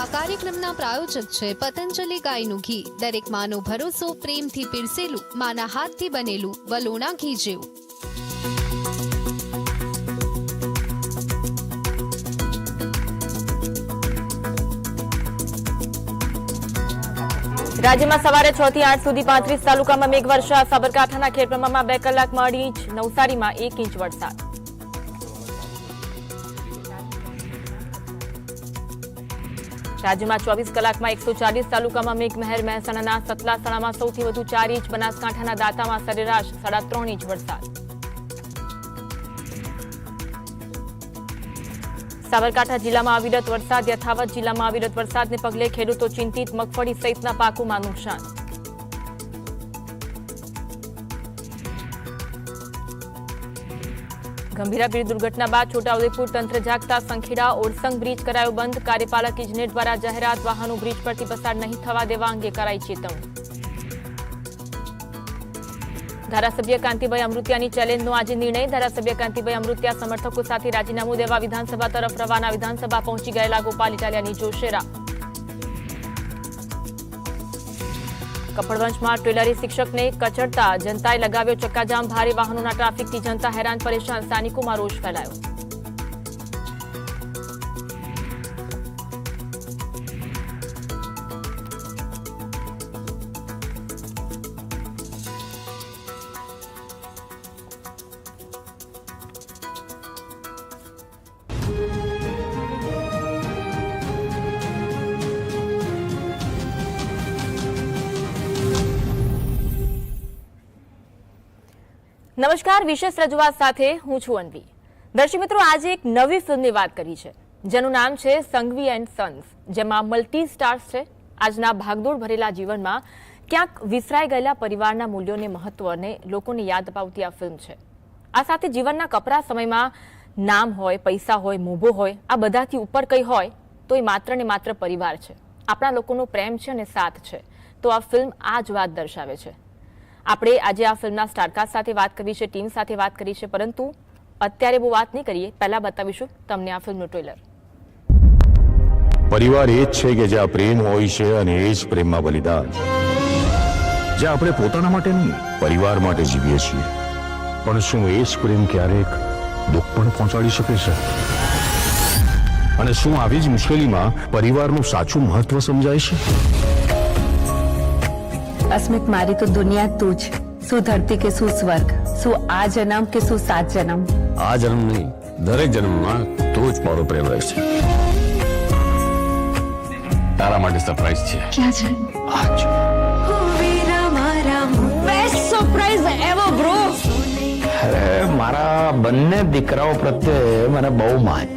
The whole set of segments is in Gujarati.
આ કાર્યક્રમના પ્રાયોજક છે પતંજલિ ગાયનું ઘી દરેક માનો ભરોસો, પ્રેમથી પીરસેલું, માના હાથથી બનેલું વલોણા ઘી જેવું. રાજ્યમાં સવારે છ થી આઠ સુધી પાંત્રીસ તાલુકામાં મેઘવર્ષા. સાબરકાંઠાના ખેડબ્રહ્મામાં બે કલાકમાં અઢી ઇંચ નવસારીમાં એક ઇંચ વરસાદ. રાજ્યમાં ચોવીસ કલાકમાં એકસો ચાલીસ તાલુકામાં મેઘમહેર, મહેસાણાના સતલાસણામાં સૌથી વધુ ચાર ઇંચ, બનાસકાંઠાના દાંતામાં સરેરાશ સાડા ત્રણ ઇંચ વરસાદ. સાબરકાંઠા જિલ્લામાં અવિરત વરસાદ, યથાવત જિલ્લામાં અવિરત વરસાદને પગલે ખેડૂતો ચિંતિત, મગફળી સહિતના પાકોમાં નુકસાન. ગંભીરા બ્રિજ દુર્ઘટના બાદ છોટાઉદેપુર તંત્ર જાગતા સંખેડા ઓરસંગ બ્રિજ કરાયો બંધ. કાર્યપાલક ઇજનેર દ્વારા જાહેરાત વાહનો બ્રિજ પરથી પસાર નહીં થવા દેવા અંગે કરાઈ ચેતવણી. ધારાસભ્ય કાંતિભાઈ અમૃતિયાની ચેલેન્જનો આજે નિર્ણય. ધારાસભ્ય કાંતિભાઈ અમૃતિયા સમર્થકો સાથે રાજીનામું દેવા વિધાનસભા તરફ રવાના. વિધાનસભા પહોંચી ગયેલા ગોપાલ ઇટાલિયાની જોશેરા. કપડવંશમાં ટ્રેલરી શિક્ષકને કચડતા જનતાએ લગાવ્યો ચક્કાજામ. ભારે વાહનોના ટ્રાફિકથી જનતા હેરાન, પરેશાન. સ્થાનિકોમાં રોષ ફેલાયો. નમસ્કાર, વિશેષ રજૂઆત સાથે હું છું અનવી. દર્શક મિત્રો, આજે એક નવી ફિલ્મની વાત કરી છે, જેનું નામ છે સંઘવી એન્ડ સન્સ, જેમાં મલ્ટી સ્ટાર્સ છે. આજના ભાગદોડ ભરેલા જીવનમાં ક્યાંક વિસરાઈ ગયેલા પરિવારના મૂલ્યોને મહત્વને લોકોને યાદ અપાવતી આ ફિલ્મ છે. આ સાથે જીવનના કપરા સમયમાં નામ હોય, પૈસા હોય, મોભો હોય, આ બધાથી ઉપર કંઈ હોય, તો એ માત્ર ને માત્ર પરિવાર છે. આપણા લોકોનો પ્રેમ છે અને સાથ છે. તો આ ફિલ્મ આ જ વાત દર્શાવે છે. આપણે આજે આ ફિલ્મના સ્ટારકાસ્ટ સાથે વાત કરી છે, ટીમ સાથે વાત કરી છે, પરંતુ અત્યારે બહુ વાત નહીં કરીએ. પહેલા બતાવીશું તમને આ ફિલ્મનું ટ્રેલર. પરિવાર એ જ છે કે જ્યાં પ્રેમ હોય છે અને એ જ પ્રેમમાં બલિદાન. જ્યાં આપણે પોતાના માટે નહીં, પરિવાર માટે જીવીએ છીએ. પણ શું એ જ પ્રેમ ક્યારેક દુઃખ પણ પહોંચાડી શકે છે? અને શું આવી જ મુશ્કેલીમાં પરિવારનું સાચું મહત્વ સમજાય છે? અસ્મિત મારી તો દુનિયા તું જ શું ધરતી કે શું સ્વર્ગ શું આ જન્મ કે શું સાત જન્મ આ જન્મ નહીં દરેક જન્મમાં તું જ મારો પ્રેમ રહેશે તારા માટે સરપ્રાઈઝ છે ક્યાં છે આજ અરે મારા બંને દીકરાઓ પ્રત્યે મને બહુ માન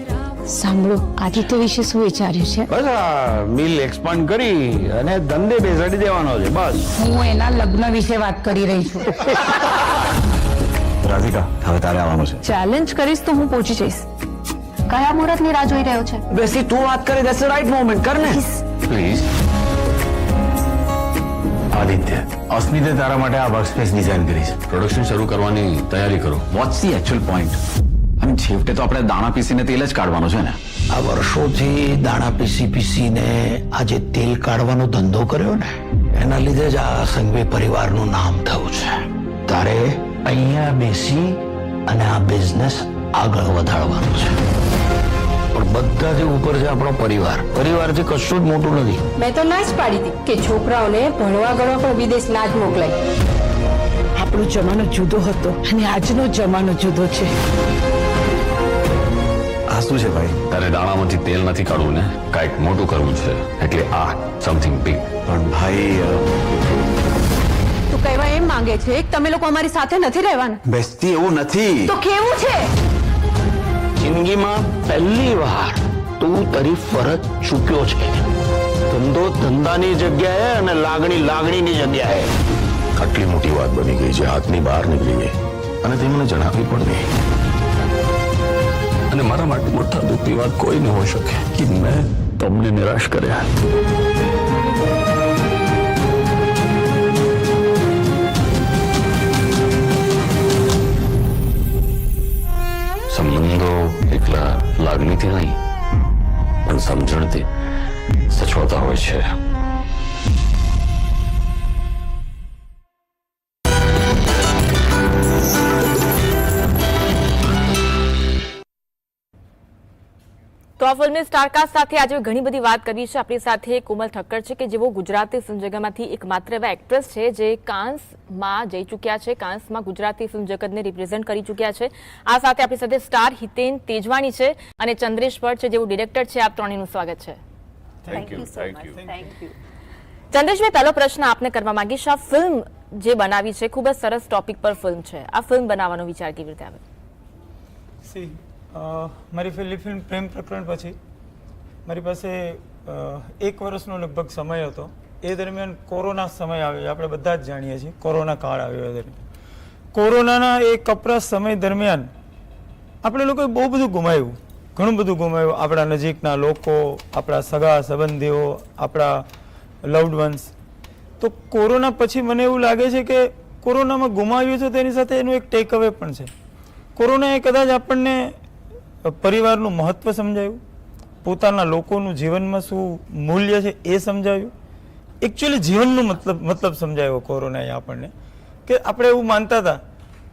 સાંભળો આદિત્ય વિશે શું વિચાર્યું છે? બસ આ મિલ એક્સપાન્ડ કરી અને ધંધે બેસાડી દેવાનો છે બસ. હું એના લગ્ન વિશે વાત કરી રહી છું. રાધિકા હવે તારે આવવાનું છે. ચેલેન્જ કરીશ તો હું પહોંચી જઈશ. કયા મુહૂર્તની રાહ જોઈ રહ્યો છે? બેસી તું વાત કરી દેટ્સ રાઈટ મોમેન્ટ કર ને. પ્લીઝ આદિત્ય અસ્મિતે તારા માટે આ વર્કસ્પેસ ડિઝાઇન કરી છે. પ્રોડક્શન શરૂ કરવાની તૈયારી કરો. What's the actual point mean છેવટે તો આપણે દાણા પીસીને તેલ જ કાઢવાનું છે ને? આ વર્ષોથી દાણા પીસી પીસીને આ જે તેલ કાઢવાનો ધંધો કર્યો ને એના લીધે જ આ સંઘવી પરિવારનું નામ થયું છે. તારે અહીંયા બેસી અને આ બિઝનેસ આગળ વધારવાનો છે. પણ બધાથી ઉપર છે આપણો પરિવાર પરિવારથી કશું જ મોટું નથી. મેં તો ના જ પાડી હતી કે છોકરાઓને ભણવા ગણવા પણ વિદેશ ના જ મોકલાય. આપણો જમાનો જુદો હતો અને આજનો જમાનો જુદો છે. આ શું છે ભાઈ? તારે દાણામાંથી તેલ નથી કાઢવું ને? કાંઈક મોટું કરવું છે. એટલે આ સમથિંગ બિગ પણ ભાઈ તું કહેવા એમ માંગે છે કે તમે લોકો અમારી સાથે નથી રહેવાના? બેસતી એવું નથી. તો કેવું છે? જિંદગીમાં પહેલી વાર તું તારી ફરજ ચૂક્યો છે. ધંધો ધંધાની જગ્યાએ અને લાગણી લાગણીની જગ્યાએ. આટલી મોટી વાત બની ગઈ છે. હાથની બહાર નીકળી ગઈ. અને તે મને જણાવી પણ નહીં. અને મારા માટે મોટા દુઃખની વાત કોઈ ન હોઈ શકે કે મેં તમને નિરાશ કર્યા. સંબંધો એકલા લાગણીથી નહીં, પણ સમજણથી સચવાતા હોય છે. તો આ ફિલ્મની સ્ટારકાસ્ટ સાથે આજે ઘણી બધી વાત કરી છે આપણી સાથે કોમલ ઠક્કર છે કે જેઓ ગુજરાતી ફિલ્મ જગતમાંથી એકમાત્ર એવા એક્ટ્રેસ છે જે કાંસમાં જઈ ચૂક્યા છે. કાંસમાં ગુજરાતી ફિલ્મ જગતને રિપ્રેઝેન્ટ કરી ચૂક્યા છે. આ સાથે આપણી સાથે સ્ટાર હિતેન તેજવાણી છે અને ચંદ્રેશ ભટ્ટ છે જેઓ ડિરેક્ટર છે. આપ ત્રણેયનું સ્વાગત છે. થેન્ક યુ થેન્ક યુ ચંદ્રેશભાઈ પહેલો પ્રશ્ન આપને કરવા માંગીશ. આ ફિલ્મ જે બનાવી છે ખૂબ જ સરસ ટોપિક પર ફિલ્મ છે. આ ફિલ્મ બનાવવાનો વિચાર કેવી રીતે આવે? સી મારી પહેલી ફિલ્મ પ્રેમ પ્રકરણ પછી મારી પાસે એક વર્ષનો લગભગ સમય હતો. એ દરમિયાન કોરોના સમય આવ્યો. આપણે બધા જ જાણીએ છીએ. કોરોના કાળ આવ્યો દરમિયાન. કોરોનાના એ કપરા સમય દરમિયાન આપણે લોકોએ બહુ બધું ગુમાવ્યું. ઘણું બધું ગુમાવ્યું. આપણા નજીકના લોકો, આપણા સગા, સંબંધીઓ, આપણા લવડ વન્સ તો કોરોના પછી મને એવું લાગે છે કે કોરોનામાં ગુમાવ્યું છે તેની સાથે એનું એક ટેક અવે પણ છે. કોરોનાએ કદાચ આપણને પરિવારનું મહત્વ સમજાયું. પોતાના લોકોનું જીવનમાં શું મૂલ્ય છે એ સમજાવ્યું એકચ્યુઅલી જીવનનું મતલબ મતલબ સમજાયો કોરોનાએ આપણને. કે આપણે એવું માનતા હતા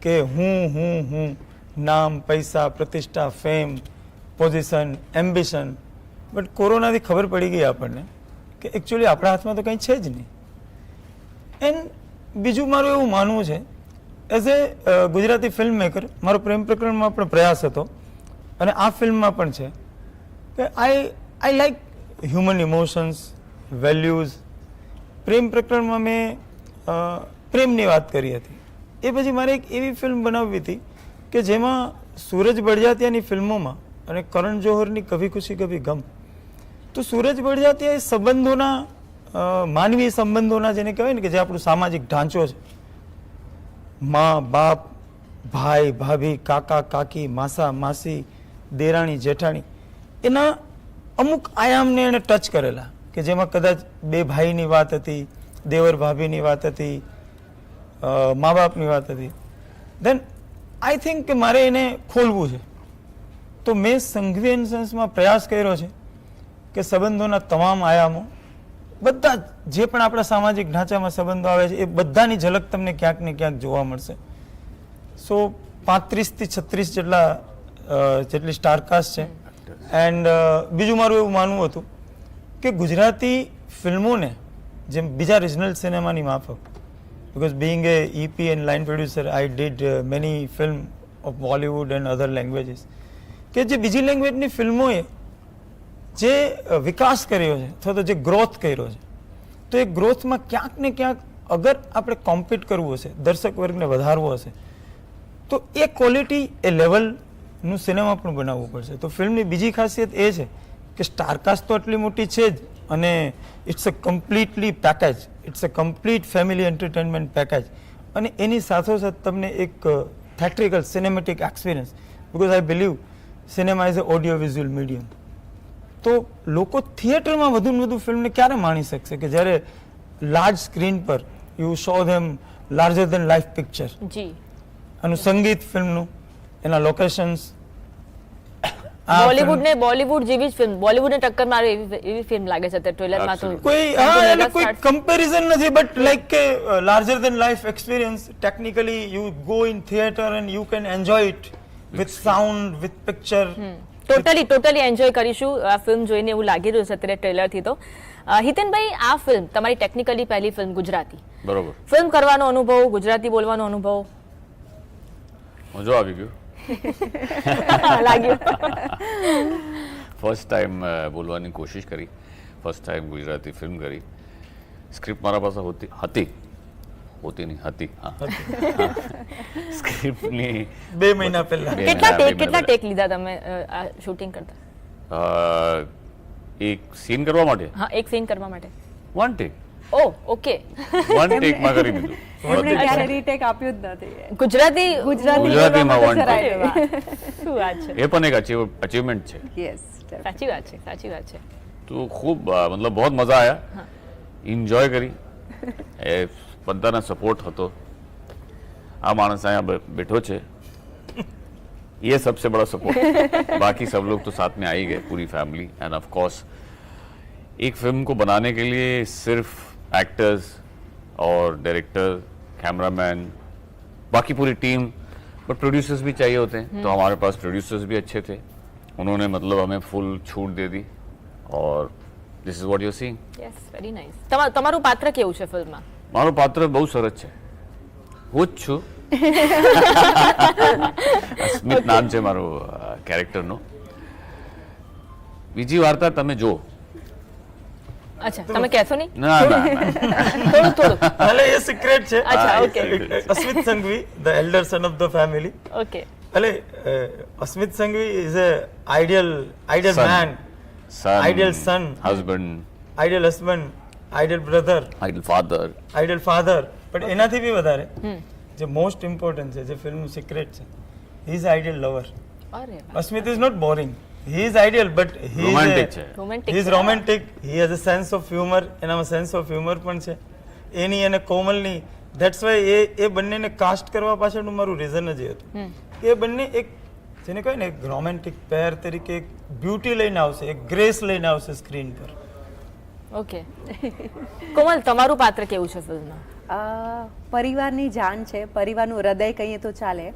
કે હું હું હું, નામ, પૈસા, પ્રતિષ્ઠા, ફેમ, પોઝિશન, એમ્બિશન. બટ કોરોનાથી ખબર પડી ગઈ આપણને કે એકચ્યુઅલી આપણા હાથમાં તો કંઈ છે જ નહીં. એન્ડ બીજું મારું એવું માનવું છે as a Gujarati film maker મારો પ્રેમ પ્રકરણમાં પણ પ્રયાસ હતો. અને આ ફિલ્મમાં પણ છે કે I I like human emotions values પ્રેમ પ્રકરણમાં મેં પ્રેમની વાત કરી હતી. એ પછી મારે એક એવી ફિલ્મ બનાવવી હતી કે જેમાં સૂરજ બળજાતિયાની ફિલ્મોમાં અને કરણ જોહરની કભી ખુશી કભી ગમ. તો સૂરજ બળજાતિયા એ સંબંધોના માનવીય સંબંધોના જેને કહેવાય ને કે જે આપણું સામાજિક ઢાંચો છે. મા, બાપ, ભાઈ, ભાભી, કાકા, કાકી, માસા, માસી દેરાણી, જેઠાણી, એના અમુક આયામને એણે ટચ કરેલા કે જેમાં કદાચ બે ભાઈની વાત હતી, દેવર ભાભીની વાત હતી મા બાપની વાત હતી. દેન આઈ થિંક કે મારે એને ખોલવું છે. તો મેં સંઘવી એન્ડ પ્રયાસ કર્યો છે કે સંબંધોના તમામ આયામો, બધા જ પણ આપણા સામાજિક ઢાંચામાં સંબંધો આવે છે, એ બધાની ઝલક તમને ક્યાંક ને ક્યાંક જોવા મળશે. સો પાંત્રીસથી છત્રીસ જેટલા જેટલી સ્ટારકાસ્ટ છે. એન્ડ બીજું મારું એવું માનવું હતું કે ગુજરાતી ફિલ્મોને જેમ બીજા રિજનલ સિનેમાની માફક because being a EP and line producer I did many film of Bollywood and other languages કે જે બીજી લેંગ્વેજની ફિલ્મોએ જે વિકાસ કર્યો છે, અથવા તો જે ગ્રોથ કર્યો છે, તો એ ગ્રોથમાં ક્યાંક ને ક્યાંક અગર આપણે કોમ્પિટ કરવું હશે, દર્શક વર્ગને વધારવો હશે, તો એ ક્વોલિટી એ લેવલનું સિનેમા પણ બનાવવું પડશે. તો ફિલ્મની બીજી ખાસિયત એ છે કે સ્ટારકાસ્ટ તો આટલી મોટી છે જ અને it's a completely package it's a complete family entertainment package અને એની સાથોસાથ તમને એક theatrical cinematic experience because I believe cinema is a audio visual medium તો લોકો થિયેટરમાં વધુ ને વધુ ફિલ્મને ક્યારે માણી શકશે? કે જ્યારે લાર્જ સ્ક્રીન પર you show them larger than life picture જી. આનું સંગીત ફિલ્મનું એના લોકેશન્સ બોલીવુડ ને બોલીવુડ જેવી જ ફિલ્મ બોલીવુડ ને ટક્કર મારે એવી એવી ફિલ્મ લાગે છે અત્યારે ટ્રેલરમાં તો કોઈ હા એટલે કોઈ કમ્પેરિઝન નથી બટ લાઈક કે larger than life experience technically you go in theatre and you can enjoy it with sound with picture totally totally enjoy કરીશું આ ફિલ્મ જોઈને એવું લાગી રહ્યું છે અત્યારે ટ્રેલરથી તો. હિતેનભાઈ આ ફિલ્મ તમારી ટેકનિકલી પહેલી ફિલ્મ ગુજરાતી. બરોબર. ફિલ્મ કરવાનો અનુભવ ગુજરાતી બોલવાનો અનુભવ? મજો આવી ગયો. લાગ્યું ફર્સ્ટ ટાઈમ બોલવાની કોશિશ કરી ફર્સ્ટ ટાઈમ ગુજરાતી ફિલ્મ કરી સ્ક્રિપ્ટ મારા પાસે હોતી હતી હોતી નહીં હતી હા સ્ક્રિપ્ટની બે મહિના પહેલા કેટલા ટેક કેટલા ટેક લીધા તમે આ શૂટિંગ કરતા એક સીન કરવા માટે હા એક સીન કરવા માટે વન ટેક ઓ ઓકે વન ટેકમાં કરી દીધું એમણે બધું. ક્યારે રીટેક આપ્યું જ નથી ગુજરાતી ગુજરાતી ગુજરાતીમાં બોલવામાં one તો take. જરાય નહીં. શું વાત છે એ પણ એક અચીવમેન્ટ છે Yes, definitely. સાચી વાત છે સાચી વાત છે તો ખૂબ અ, મતલબ બહુ મજા આયા એન્જોય કરી એ બધાનો સપોર્ટ હતો આ માણસ અહીંયા બે- બેઠો છે ये सबसे बड़ा सपोर्ट बाकी सब लोग तो साथ में आ ही गए पूरी फैमिली एंड ऑफ कोर्स एक फिल्म को बनाने के लिए सिर्फ एक्टर्स और डायरेक्टर कैमरामैन बाकी पूरी टीम बट प्रोड्यूसर्स भी चाहिए होते हैं तो हमारे पास प्रोड्यूसर्स भी अच्छे थे उन्होंने मतलब हमें फुल छूट दे दी और this is what you seeing yes very nice તમારું પાત્ર કેવું છે ફિલ્મમાં મારું પાત્ર બહુ સરસ છે હું જ છું સ્મિત નામ છે મારું કેરેક્ટરનું બીજી વાર્તા તમે જો અચ્છા તમે કહેશો નહીં? ના. થોડું થોડું ભલે એ સિક્રેટ છે. અચ્છા okay Asmit Sanghvi the elder son of the family okay ભલે Asmit Sanghvi is a ideal ideal man ideal son husband, ideal husband ideal brother ideal father ideal father પણ એનાથી બી વધારે. જે મોસ્ટ ઇમ્પોર્ટન્ટ છે જે ફિલ્મ સિક્રેટ છે he is ideal lover. Asmit is not boring he is ideal but he Romantic છે. Romantic હી ઇઝ છે. Romantic he has a sense of humour એનામાં સેન્સ ઓફ હ્યુમર પણ છે. એની અને કોમલની ધેટ્સ વાય એ એ બંનેને કાસ્ટ કરવા પાછળનું મારું રીઝન જ એ હતું. કે એ બંને એક જેને કહે ને એક રોમેન્ટિક પેર તરીકે એક બ્યુટી લઈને આવશે એક ગ્રેસ લઈને આવશે સ્ક્રીન પર. ઓકે કોમલ તમારું પાત્ર કેવું છે ફિલ્મમાં અ, પરિવારની જાન છે. પરિવારનું હૃદય કહીએ તો ચાલે.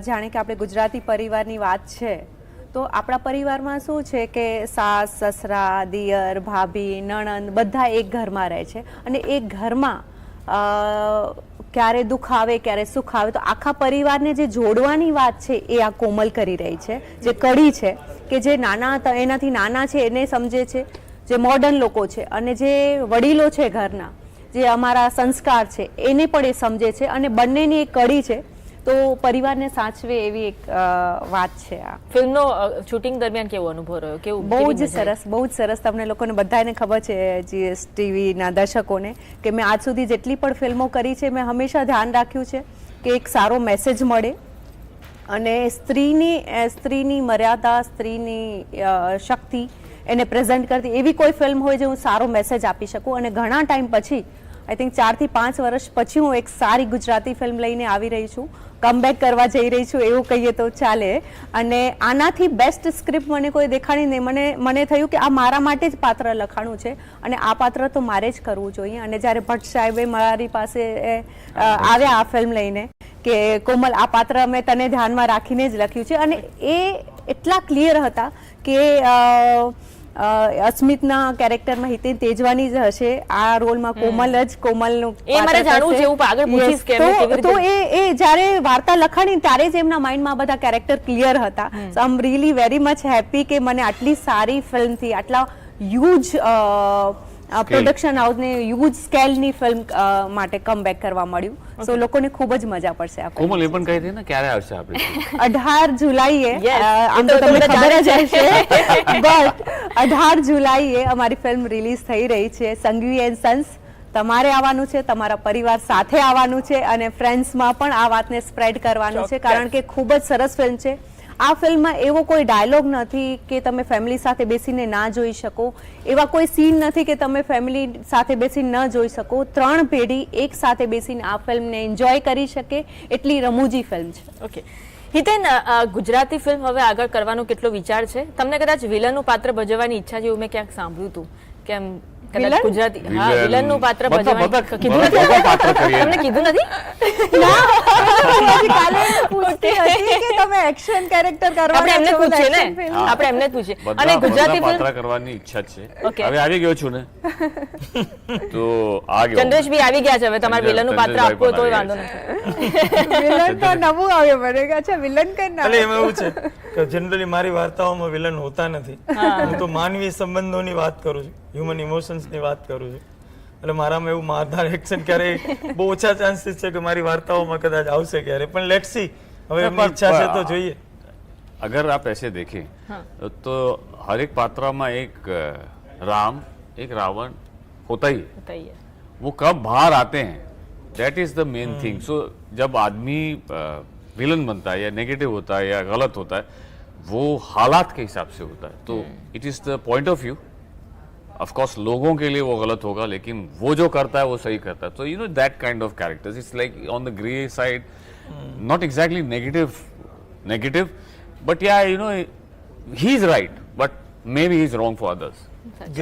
જાણે કે આપણે ગુજરાતી પરિવારની વાત છે. તો આપણા પરિવારમાં શું છે કે સાસ, સસરા, દિયર, ભાભી, નણંદ બધા એક ઘરમાં રહે છે. અને એક ઘરમાં ક્યારે દુઃખ આવે, ક્યારે સુખ આવે, તો આખા પરિવારને જે જોડવાની વાત છે એ આ કોમલ કરી રહી છે. જે કડી છે, કે જે નાના એનાથી નાના છે, એને સમજે છે. જે મોડર્ન લોકો છે અને જે વડીલો છે ઘરના, જે અમારા સંસ્કાર છે, એને પણ એ સમજે છે અને બંનેની એક કડી છે તો પરિવારને સાચવે એવી એક વાત છે આ. ફિલ્મનો શૂટિંગ દરમિયાન કેવો અનુભવ રહ્યો? કેવું બહુ જ સરસ બહુ જ સરસ. તમને લોકોને બધાને ખબર છે જીએસ ટીવીના દર્શકોને કે મેં આજ સુધી જેટલી પણ ફિલ્મો કરી છે મેં હંમેશા ધ્યાન રાખ્યું છે કે એક સારો મેસેજ મળે અને સ્ત્રીની સ્ત્રીની મર્યાદા સ્ત્રીની શક્તિ એને પ્રેઝન્ટ કરતી એવી કોઈ ફિલ્મ હોય જે હું સારો મેસેજ આપી શકું. અને ઘણા ટાઈમ પછી આઈ થિંક ચારથી પાંચ વર્ષ પછી હું એક સારી ગુજરાતી ફિલ્મ લઈને આવી રહી છું. કમબેક કરવા જઈ રહી છું, એવું કહીએ તો ચાલે. અને આનાથી બેસ્ટ સ્ક્રિપ્ટ મને કોઈ દેખાડી નહીં. મને મને થયું કે આ મારા માટે જ પાત્ર લખાણું છે અને આ પાત્ર તો મારે જ કરવું જોઈએ. અને જ્યારે ભટ્ટ સાહેબે મારી પાસે આવ્યા આ ફિલ્મ લઈને કે કોમલ, આ પાત્ર મેં તને ધ્યાનમાં રાખીને જ લખ્યું છે. અને એ એટલા ક્લિયર હતા કે અસ્મિતના કેરેક્ટરમાં હિતેન તેજવાની જ હશે. આ રોલમાં કોમલ જ કોમલનું એ મારે જાણવું છે, હું આગળ પૂછીશ કે તો- એ એ જ્યારે વાર્તા લખાણી ત્યારે જ એમના માઇન્ડમાં બધા કેરેક્ટર ક્લિયર હતા. So I am really very much happy કે મને આટલી સારી ફિલ્મથી આટલા હ્યુજ પ્રોડક્શન હાઉસને હ્યુજ સ્કેલની ફિલ્મ માટે કમબેક કરવા મળ્યું. સો લોકોને ખૂબ જ મજા પડશે આ કોમલ એ પણ કહી દે ને ક્યારે આવશે આપણે અઢાર જુલાઈએ આમ તો તો તમને ખબર જ હશે. બટ અઢાર જુલાઈએ અમારી ફિલ્મ રિલીઝ થઈ રહી છે સંઘવી એન્ડ સન્સ તમારે આવવાનું છે તમારા પરિવાર સાથે આવવાનું છે અને ફ્રેન્ડ્સમાં પણ આ વાતને સ્પ્રેડ કરવાનું છે કારણ કે ખૂબ જ સરસ ફિલ્મ છે. આ ફિલ્મમાં એવો કોઈ ડાયલોગ નથી કે તમે ફેમિલી સાથે બેસીને ના જોઈ શકો. એવા કોઈ સીન નથી કે તમે ફેમિલી સાથે બેસીને ન જોઈ શકો. ત્રણ પેઢી એક સાથે બેસીને આ ફિલ્મને એન્જોય કરી શકે એટલી રમૂજી ફિલ્મ છે. ઓકે હિતેન ગુજરાતી ફિલ્મ હવે આગળ કરવાનો કેટલો વિચાર છે? તમને કદાચ વિલનનું પાત્ર ભજવવાની ઈચ્છા જેવું મેં ક્યાંક સાંભળ્યું હતું. કેમ? કદાચ ગુજરાતી હા વિલનનું પાત્ર બધા- કીધું નથી? પાત્ર કરીએ. તમને કીધું નથી? કાલે પૂછતી હતી કે તમે એક્શન કેરેક્ટર આપણે એમને છો પૂછીએ ને? આપણે એમને પૂછીએ. અને ગુજરાતી પાત્ર કરવાની ઈચ્છા છે. હવે આવી ગયો છું ને? તો આ ગયો. ચંદ્રેશભાઈ આવી ગયા છે. હવે તમારે વિલનનું પાત્ર હોય તોય વાંધો નથી. વિલન તો નવું આવ્યો મને કે અચ્છા વિલન કઈ ના એટલે એમાં એવું છે. કે જનરલી મારી વાર્તાઓમાં વિલન હોતા નથી હું તો માનવી સંબંધોની વાત કરું છું હ્યુમન ઇમોશન્સની વાત કરું છું એટલે મારામાં એવું મારધાર એક્શન ક્યારે બહુ ઓછા ચાન્સીસ છે કે મારી વાર્તાઓમાં કદાચ આવશે ક્યારે પણ લેટ સી હવે એમની ઈચ્છા છે તો જોઈએ अगर आप ऐसे देखें तो हर एक पात्रा में एक अ, राम एक रावण होता ही है बताइए वो कब बाहर आते हैं that is the main thing so जब आदमी विलन बनता है या नेगेटिव होता है या गलत होता है वो हालात के हिसाब से होता है तो it is the point of view of course लोगों के लिए वो गलत होगा लेकिन वो जो करता है वो सही करता है तो you know that kind of characters it's like on the grey side not exactly negative negative. But yeah, you know, he's right, but maybe he's wrong for others.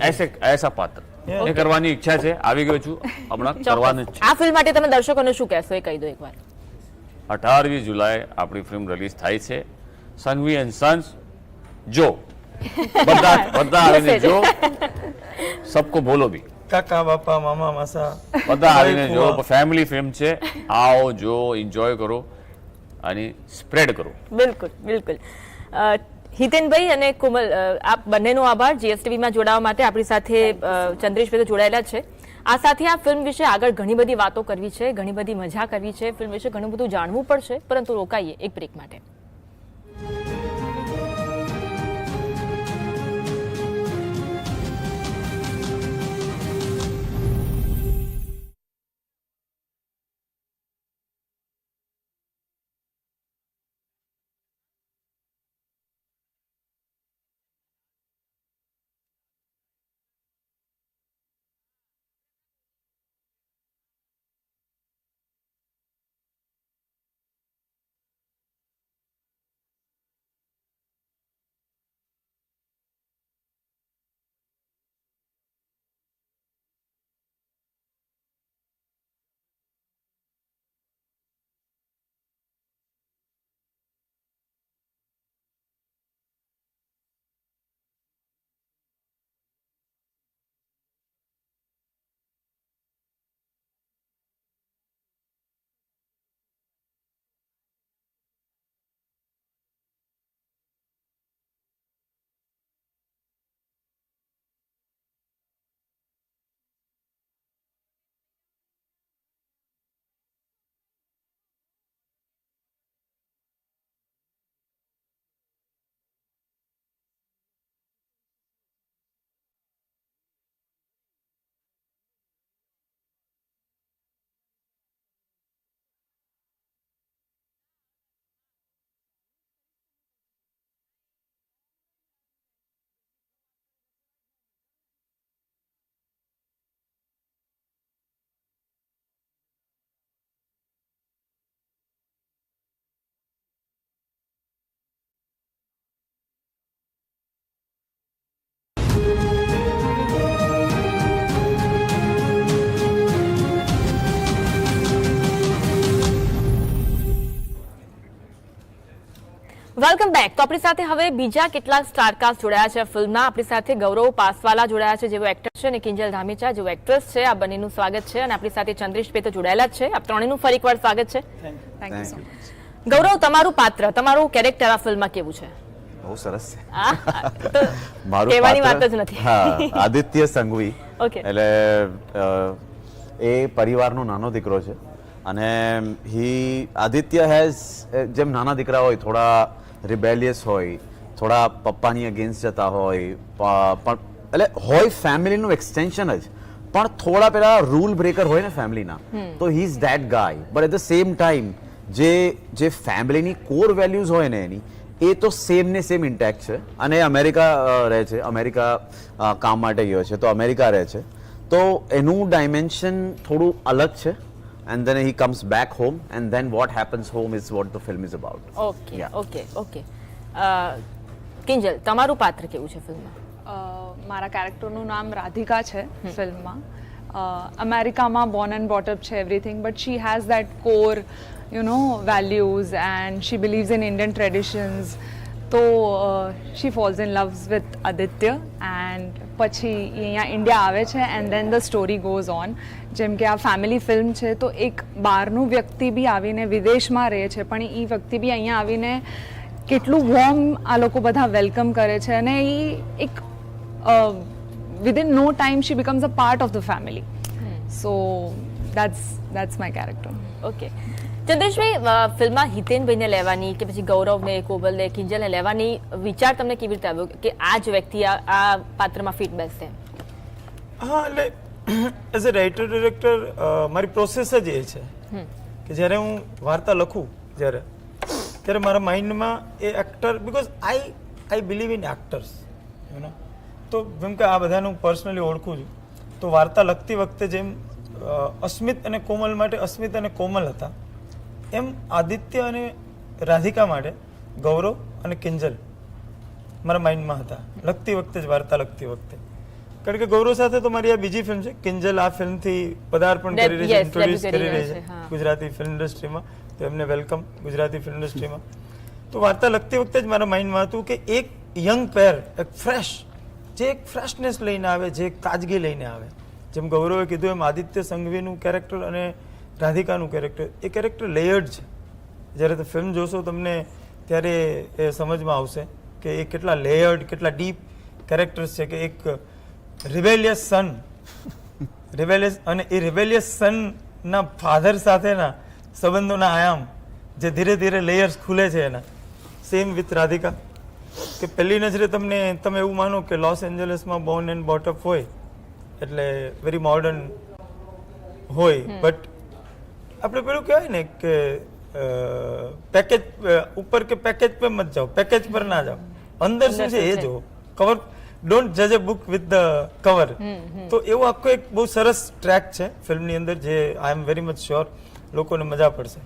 ऐसे ऐसा પાત્ર એ કરવાની ઈચ્છા છે આવી ગયો છું હમણાં કરવાનું જ છે આ ફિલ્મ માટે તમે દર્શકોને શું કહેશો એ કહી દો એકવાર અઢારમી જુલાઈ આપણી ફિલ્મ રિલીઝ થાય છે. સંઘવી એન્ડ સન્સ જો. બધા બધા આવીને જો. સબકો બોલો ભી. કાકા બાપા મામા માસા. બધા આવીને જો. ફેમિલી ફિલ્મ છે. આવો જો એન્જોય કરો અને સ્પ્રેડ કરો. બિલકુલ બિલકુલ. હિતેનભાઈ અને કોમલ આપ બંનેનો આભાર. જીએસટીવીમાં જોડાવા માટે આપણી સાથે ચંદ્રેશભાઈ તો જોડાયેલા છે. આ સાથે આ ફિલ્મ વિશે આગળ ઘણી બધી વાતો કરવી છે, ઘણી બધી મજા કરવી છે. ફિલ્મ વિશે ઘણું બધું જાણવું પડશે, પરંતુ રોકાઈએ એક બ્રેક માટે. Welcome back. તો આપણી સાથે હવે બીજા કેટલાક સ્ટારકાસ્ટ જોડાયા છે ફિલ્મના. આપણી સાથે ગૌરવ પાસવાલા જોડાયા છે જેઓ એક્ટર છે અને કિંજલ ધામીચા જેઓ એક્ટ્રેસ છે. આ બંનેનું સ્વાગત છે અને આપણી સાથે ચંદ્રેશ તો જોડાયેલા જ છે. આપ ત્રણેયનું ફરી એકવાર સ્વાગત છે. Thank you so much Gaurav તમારું પાત્ર તમારું કેરેક્ટર આ ફિલ્મમાં કેવું છે? બહુ સરસ છે. મારું કહેવાની વાત જ નથી. હા આદિત્ય સંઘવી. ઓકે એટલે એ પરિવારનો નાનો દીકરો છે. અને હી આદિત્ય હેઝ જેમ નાના દીકરા હોય થોડા રિબેલિયસ હોય થોડા પપ્પાની અગેન્સ્ટ જતા હોય પણ એટલે હોય ફેમિલીનું એક્સટેન્શન જ. પણ થોડા પેલા રૂલ બ્રેકર હોય ને ફેમિલીના તો he is that guy but at the same time જે જે ફેમિલીની કોર વેલ્યુઝ હોય ને એની એ તો સેમ ને સેમ ઇન્ટેક્ટ છે. અને અમેરિકા રહે છે. અમેરિકા કામ માટે ગયો છે. તો અમેરિકા રહે છે. તો એનું ડાયમેન્શન થોડું અલગ છે. And then he comes back home and then what happens home is what the film is about okay Yeah. Okay okay uh, Kinjal તમારું પાત્ર કેવું છે ફિલ્મમાં? અ, મારા કેરેક્ટરનું નામ રાધિકા છે ફિલ્મમાં. અમેરિકામાં બોર્ન એન્ડ બોટઅપ છે everything but she has that core you know values and she believes in Indian traditions તો she falls in loves with Aditya and પછી અહીંયા ઇન્ડિયા આવે છે and then the story goes on જેમ કે આ ફેમિલી ફિલ્મ છે તો એક બહારનું વ્યક્તિ બી આવીને વિદેશમાં રહે છે પણ એ વ્યક્તિ બી અહીંયા આવીને કેટલું વોર્મ આ લોકો બધા વેલકમ કરે છે અને એ એક within no time she becomes a part of the family so that's that's my character okay Chandreshbhai ફિલ્મમાં હિતેનભાઈને લેવાની કે પછી ગૌરવને કોબલને કિંજલને લેવાની વિચાર તમને કેવી રીતે આવ્યો કે આ જ વ્યક્તિ આ પાત્રમાં ફિટ બેસશે? હા એટલે એઝ અ રાઇટર ડિરેક્ટર મારી પ્રોસેસ જ એ છે કે જ્યારે હું વાર્તા લખું જ્યારે ત્યારે મારા માઇન્ડમાં એ actor because I I believe in actors you know તો જેમ કે આ બધાને હું પર્સનલી ઓળખું છું તો વાર્તા લખતી વખતે જેમ અસ્મિત અને કોમલ માટે અસ્મિત અને કોમલ હતા એમ આદિત્ય અને રાધિકા માટે ગૌરવ અને કિંજલ મારા માઇન્ડમાં હતા. લખતી વખતે જ વાર્તા લખતી વખતે. કારણ કે ગૌરવ સાથે તો મારી આ બીજી ફિલ્મ છે. કિંજલ આ ફિલ્મથી પદાર્પણ કરી રહી છે ઇન્ટ્રોડ્યુસ કરી રહી છે છે, ગુજરાતી ફિલ્મ ઇન્ડસ્ટ્રીમાં તો એમને વેલકમ ગુજરાતી ફિલ્મ ઇન્ડસ્ટ્રીમાં તો વાર્તા લખતી વખતે જ મારા માઇન્ડમાં હતું કે એક યંગ પેર એક ફ્રેશ જે એક ફ્રેશનેસ લઈને આવે જે એક તાજગી લઈને આવે. જેમ ગૌરવે કીધું એમ આદિત્ય સંઘવીનું કેરેક્ટર અને રાધિકાનું કેરેક્ટર એ કેરેક્ટર લેયર્ડ છે. જ્યારે તમે ફિલ્મ જોશો તમને ત્યારે એ સમજમાં આવશે કે એ કેટલા લેયર્ડ કેટલા ડીપ કેરેક્ટર્સ છે કે એક રિવેલિયસ સન રિવેલિયસ અને એ રિવેલિયસ સનના ફાધર સાથેના સંબંધોના આયામ જે ધીરે ધીરે લેયર્સ ખુલે છે એના. Same with Radhika. કે પહેલી નજરે તમને તમે એવું માનો કે લોસ એન્જલસમાં બોર્ન એન્ડ બોટઅપ હોય એટલે વેરી મોડર્ન હોય બટ આપણે પેલું કહેવાય ને કે પેકેજ ઉપર કે પેકેજ પર મત જાઓ પેકેજ પર ના જાઓ. અંદર શું છે એ જો કવર ડોન્ટ જજ a book with the cover તો એવો આખો એક બહુ સરસ ટ્રેક છે ફિલ્મની અંદર જે I am very much sure લોકોને મજા પડશે.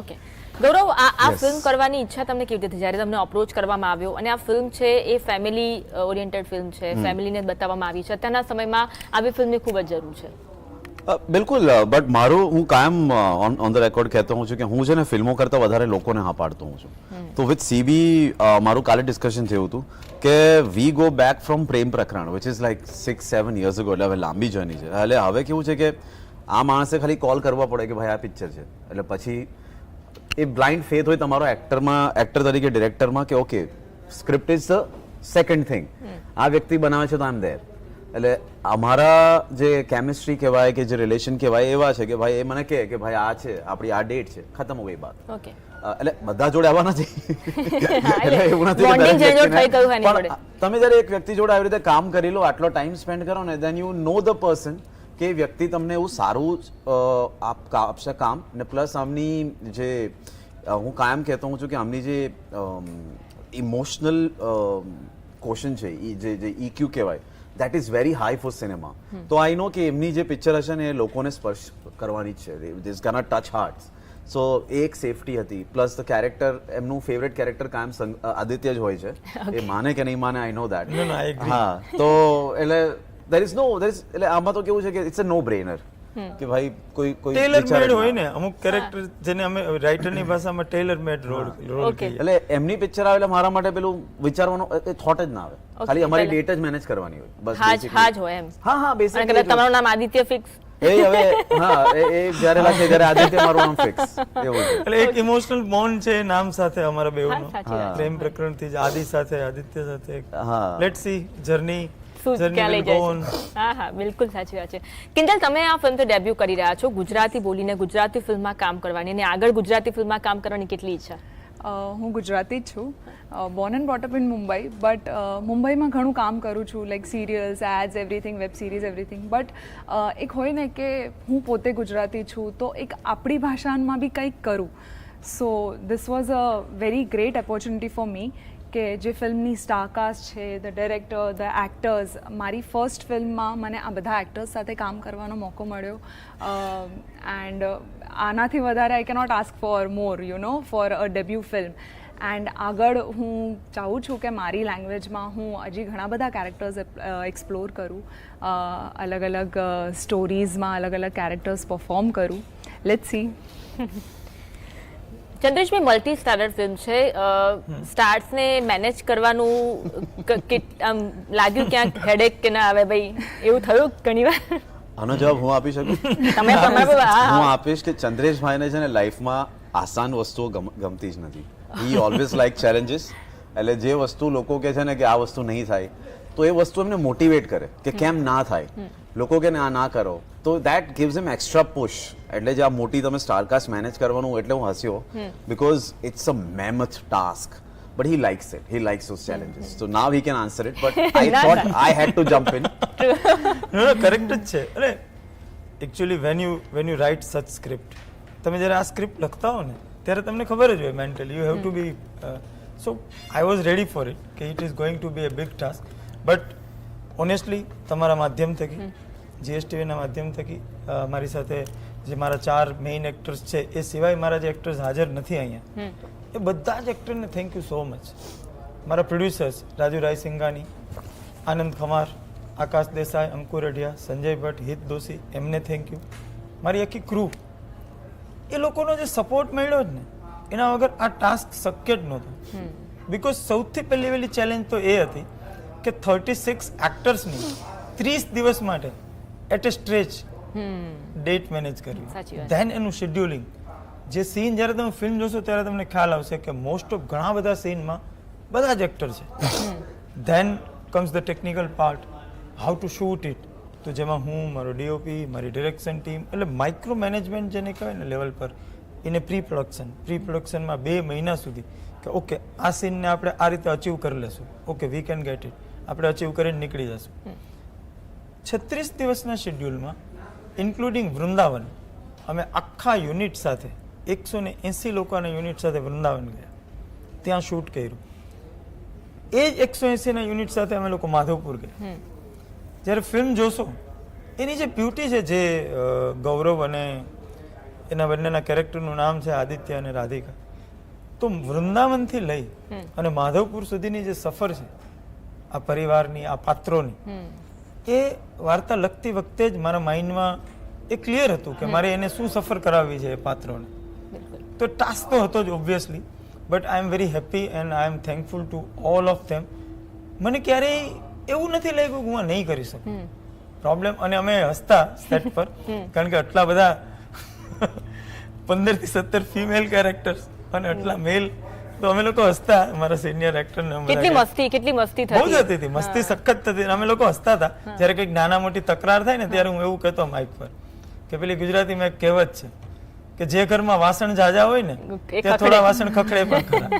ઓકે ગૌરવ આ આ ફિલ્મ કરવાની ઈચ્છા તમને કેવી રીતે જ્યારે તમને અપ્રોચ કરવામાં આવ્યો અને આ ફિલ્મ છે એ ફેમિલી ઓરિએન્ટેડ ફિલ્મ છે ફેમિલીને બતાવવામાં આવી છે. અત્યારના સમયમાં આવી ફિલ્મની ખૂબ જ જરૂર છે. બિલકુલ બટ મારું હું કાયમ ઓન ઓન ધ રેકોર્ડ કહેતો હું છું કે હું છે ને ફિલ્મો કરતાં વધારે લોકોને હા પાડતો હું છું. તો વિથ સીબી મારું કાલે ડિસ્કશન થયું હતું કે we go back from Prem Prakaran which is like six seven years ago એટલે હવે લાંબી જર્ની છે. એટલે હવે કેવું છે કે આ માણસે ખાલી કોલ કરવા પડે કે ભાઈ આ પિક્ચર છે. એટલે પછી એ બ્લાઇન્ડ ફેથ હોય તમારો એક્ટરમાં એક્ટર તરીકે ડિરેક્ટરમાં કે okay script is the second thing આ વ્યક્તિ બનાવે છે તો આઈ એમ ધેર એટલે અમારા જે કેમિસ્ટ્રી કહેવાય કે જે રિલેશન કહેવાય એવા છે કે ભાઈ એ મને કહે કે ભાઈ આ છે આપણી આ ડેટ છે ખતમ હો ગઈ બાત ઓકે એટલે બધા જોડે આવવા નથી. એટલે એવું નથી તમે જ્યારે એક વ્યક્તિ જોડે આવી રીતે કામ કરી લો આટલો ટાઈમ સ્પેન્ડ કરો ને then you know the person કે વ્યક્તિ તમને એવું સારું આપ આપશે કામ ને પ્લસ આમની જે હું કાયમ કહેતો હું છું કે આમની જે ઇમોશનલ ક્વેશ્ચન છે ઈ જે જે ઇક્યુ કહેવાય that is very high for cinema તો આઈ નો કે એમની જે પિક્ચર હશે ને એ લોકોને સ્પર્શ કરવાની જ છે દિસ ગના ટચ હાર્ટ્સ સો એ એક સેફટી હતી પ્લસ ધ કેરેક્ટર એમનું ફેવરેટ કેરેક્ટર કાયમ આદિત્ય જ હોય છે એ માને કે નહીં માને I know that No, no, I agree. હા તો એટલે there is no there is એટલે આમાં તો કેવું છે કે ઇટ્સ અ નો બ્રેનર કે ભાઈ કોઈ કોઈ ટેલર મેડ હોય ને અમુક કેરેક્ટર જેને અમે રાઇટરની ભાષામાં ટેલર મેડ રોલ રોલ એટલે એમની પિક્ચર આવે એટલે મારા માટે પેલું વિચારવાનો થોટ જ ના આવે. ખાલી અમારી ડેટ જ મેનેજ કરવાની હોય. બસ હા જ હા જ હોય એમ. હા હા બેસિકલી કદાચ તમારું નામ આદિત્ય ફિક્સ એ હવે હા એ જ્યારે લાગે ત્યારે આદિત્ય મારું નામ ફિક્સ એવું એટલે એક ઇમોશનલ બોન્ડ છે નામ સાથે અમારા બેવનો પ્રેમ પ્રકરણથી જ આદિ સાથે આદિત્ય સાથે. હા. લેટ્સ સી જર્ની શું ક્યાં લઈ જાય છે? હા હા બિલકુલ સાચી વાત છે. કિંજલ તમે આ ફિલ્મ તો ડેબ્યુ કરી રહ્યા છો. ગુજરાતી બોલીને ગુજરાતી ફિલ્મમાં કામ કરવાની અને આગળ ગુજરાતી ફિલ્મમાં કામ કરવાની કેટલી ઈચ્છા? હું ગુજરાતી જ છું. Born and brought up in Mumbai but મુંબઈમાં ઘણું કામ કરું છું like serials ads everything web series everything but એક હોય ને કે હું પોતે ગુજરાતી છું તો એક આપણી ભાષામાં બી કંઈક કરું. So this was a very great opportunity for me કે જે ફિલ્મની સ્ટારકાસ્ટ છે ધ ડિરેક્ટર ધ એક્ટર્સ મારી ફર્સ્ટ ફિલ્મમાં મને આ બધા એક્ટર્સ સાથે કામ કરવાનો મોકો મળ્યો. એન્ડ આનાથી વધારે I cannot ask for more you know for a debut film and આગળ હું ચાહું છું કે મારી લેંગ્વેજમાં હું હજી ઘણા બધા કેરેક્ટર્સ એક્સપ્લોર કરું. અલગ અલગ સ્ટોરીઝમાં અલગ અલગ કેરેક્ટર્સ પરફોર્મ કરું. Let C Chandreshbhai multi starrer film છે સ્ટાર્સને મેનેજ કરવાનું આમ લાગ્યું ક્યાંક હેડેક કે ના આવે ભાઈ એવું થયું ઘણી વાર આનો જવાબ હું આપી શકું? તમે હું આપીશ કે ચંદ્રેશભાઈને છે ને લાઈફમાં આસાન વસ્તુઓ ગમતી જ નથી. હી ઓલવેઝ લાઈક ચેલેન્જીસ એટલે જે વસ્તુ લોકો કહે છે ને કે આ વસ્તુ નહીં થાય તો એ વસ્તુ એમને મોટિવેટ કરે કે કેમ ના થાય. લોકો કે આ ના કરો. તો that gives them extra push એટલે જે આ મોટી તમે સ્ટારકાસ્ટ મેનેજ કરવાનું એટલે હું હસ્યો. Because it's a mammoth task but he likes it he likes those challenges so now he can answer it but I ના, thought I had to jump in no no correct જ છે. અરે actually when you when you write such script તમે જ્યારે આ સ્ક્રિપ્ટ લખતા હો ને ત્યારે તમને ખબર જ હોય mentally you have to be so I was ready for it કે it is going to be a big task but honestly તમારા માધ્યમ થકી જીએસટીવીના માધ્યમ થકી મારી સાથે જે મારા ચાર મેઇન એક્ટર્સ છે એ સિવાય મારા જે એક્ટર્સ હાજર નથી અહીંયા એ બધા જ એક્ટરને થેન્ક યુ સો મચ મારા પ્રોડ્યુસર્સ રાજુ રાય સિંઘાની આનંદ ખમાર આકાશ દેસાઈ અંકુર અઢિયા સંજય ભટ્ટ હિત દોશી એમને થેન્ક યુ મારી આખી ક્રૂ એ લોકોનો જે સપોર્ટ મળ્યો જ ને એના વગર આ ટાસ્ક શક્ય જ નહોતો. બિકોઝ સૌથી પહેલી પહેલી ચેલેન્જ તો એ હતી કે થર્ટી સિક્સ એક્ટર્સની ત્રીસ દિવસ માટે at a stretch date manage કરવી. ધેન એનું શેડ્યુલિંગ જે સીન જ્યારે તમે ફિલ્મ જોશો ત્યારે તમને ખ્યાલ આવશે કે મોસ્ટ ઓફ ઘણા બધા સીનમાં બધા જ એક્ટર છે. Then comes the technical part how to shoot it તો જેમાં હું મારો ડીઓપી મારી ડિરેક્શન ટીમ એટલે માઇક્રો મેનેજમેન્ટ જેને કહેવાય ને લેવલ પર એને પ્રી પ્રોડક્શન પ્રી પ્રોડક્શનમાં બે મહિના સુધી કે ઓકે આ સીનને આપણે આ રીતે અચીવ કરી લેશું. Okay we can get it આપણે અચીવ કરીને નીકળી જશું. છત્રીસ દિવસના શેડ્યુલમાં ઇન્ક્લુડિંગ વૃંદાવન અમે આખા યુનિટ સાથે એકસો ને એંસી લોકોના યુનિટ સાથે વૃંદાવન ગયા. ત્યાં શૂટ કર્યું. એ જ એકસો એંસીના યુનિટ સાથે અમે લોકો માધવપુર ગયા. જ્યારે ફિલ્મ જોશો એની જે બ્યુટી છે જે ગૌરવ અને એના બંનેના કેરેક્ટરનું નામ છે આદિત્ય અને રાધિકા તો વૃંદાવનથી લઈ અને માધવપુર સુધીની જે સફર છે આ પરિવારની આ પાત્રોની. એ વાર્તા લખતી વખતે જ મારા માઇન્ડમાં એ ક્લિયર હતું કે મારે એને શું સફર કરાવવી છે એ પાત્રોને. તો ટાસ્ક તો હતો જ obviously but I am very happy and I am thankful to all of them મને ક્યારેય એવું નથી લાગ્યું કે હું નહીં કરી શકું. પ્રોબ્લેમ અને અમે હસતા સેટ પર કારણ કે આટલા બધા પંદરથી સત્તર ફિમેલ કેરેક્ટર્સ અને આટલા મેલ તો અમે લોકો હસતા મારા સિનિયર એક્ટર ને કેટલી મસ્તી કેટલી મસ્તી બહુ જ હતી મસ્તી સખત થતી. અમે લોકો હસતા હતા. જ્યારે કંઈક નાના મોટી તકરાર થાય ને ત્યારે હું. એવું કહેતો માઇક પર કે પેલી ગુજરાતીમાં એક કહેવત છે કે જે ઘરમાં વાસણ જાજા હોય ને ત્યાં. થોડા વાસણ ખખડે પણ ખરા.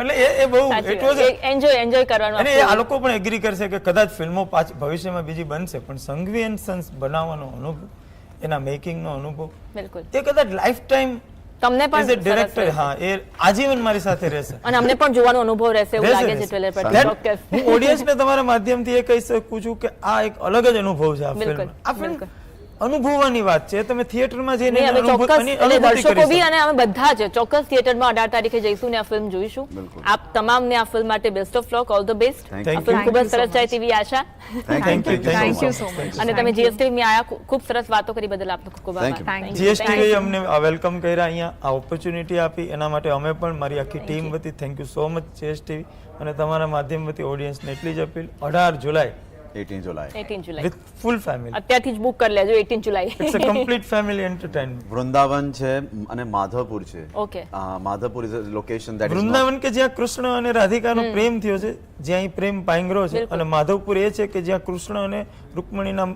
એટલે એ એ બહુ ઇટ એ એન્જોય એન્જોય કરવાનું અને આ લોકો પણ એગ્રી કરશે કે કદાચ ફિલ્મો પાછ ભવિષ્યમાં બીજી બનશે પણ સંઘવી એન્ડ સન્સ બનાવવાનો અનુભવ એના મેકિંગનો અનુભવ બિલકુલ. એ કદાચ લાઈફ ટાઈમ તમને પણ ઇઝ ડિરેક્ટર હા એ આજીવન મારી સાથે રહેશે. અને અમને પણ જોવાનો અનુભવ રહેશે એવું લાગે છે ટ્રેલર પર. ચોક્કસ હું ઓડિયન્સને તમારા માધ્યમથી એ કહી શકું છું કે આ એક અલગ જ અનુભવ છે આ ફિલ્મ આ ફિલ્મ. અનુભવવાની વાત છે. તમે થિયેટરમાં જઈને અમે ચોક્કસ અને દર્શકો બી અને અમે બધા જ ચોક્કસ થિયેટરમાં અઢાર તારીખે જઈશું ને આ ફિલ્મ જોઈશું. આપ તમામને આ ફિલ્મ માટે best of luck all the best આ ફિલ્મ ખૂબ જ સરસ જાય તેવી આશા. Thank you thank you so much. અને તમે જીએસટી માં આયા ખૂબ સરસ વાતો કરી બદલ આપનો ખૂબ ખૂબ. આભાર. જીએસટી અમને વેલકમ કર્યા અહીંયા આ ઓપોર્ચ્યુનિટી આપી. એના માટે અમે પણ મારી આખી ટીમ વતી thank you so much GST અને તમારા માધ્યમ વતી ઓડિયન્સને એટલી જ અપીલ. અઢાર જુલાઈ 18 જુલાઈ eighteen July with full family અત્યારથી જ બુક કરી લેજો eighteen July it's a complete family entertainment Vrindavan છે અને માધવપુર છે. Okay Madhavpur is a location that is Vrindavan કે જ્યાં કૃષ્ણ અને રાધિકાનો પ્રેમ થયો છે જ્યાં પ્રેમ પાંગરો છે અને માધવપુર એ છે કે જ્યાં કૃષ્ણ અને રૂકમણીના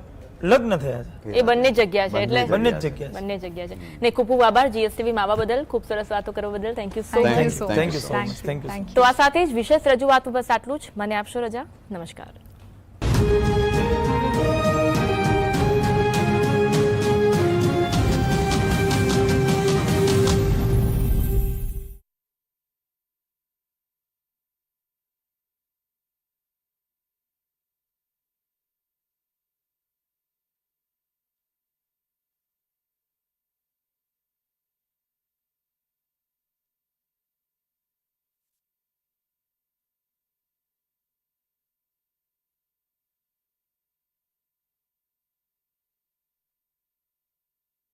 લગ્ન થયા છે. એ બંને જગ્યા છે એટલે બંને જગ્યા બંને જગ્યા છે. ને ખૂબ ખૂબ આભાર જીએસટીવી માવા બદલ ખૂબ સરસ વાતો કરવા બદલ. Thank you so much thank you so much thank you તો આ સાથે જ વિશેષ રજૂઆત બસ આટલું જ. મને આપશો રજા? નમસ્કાર.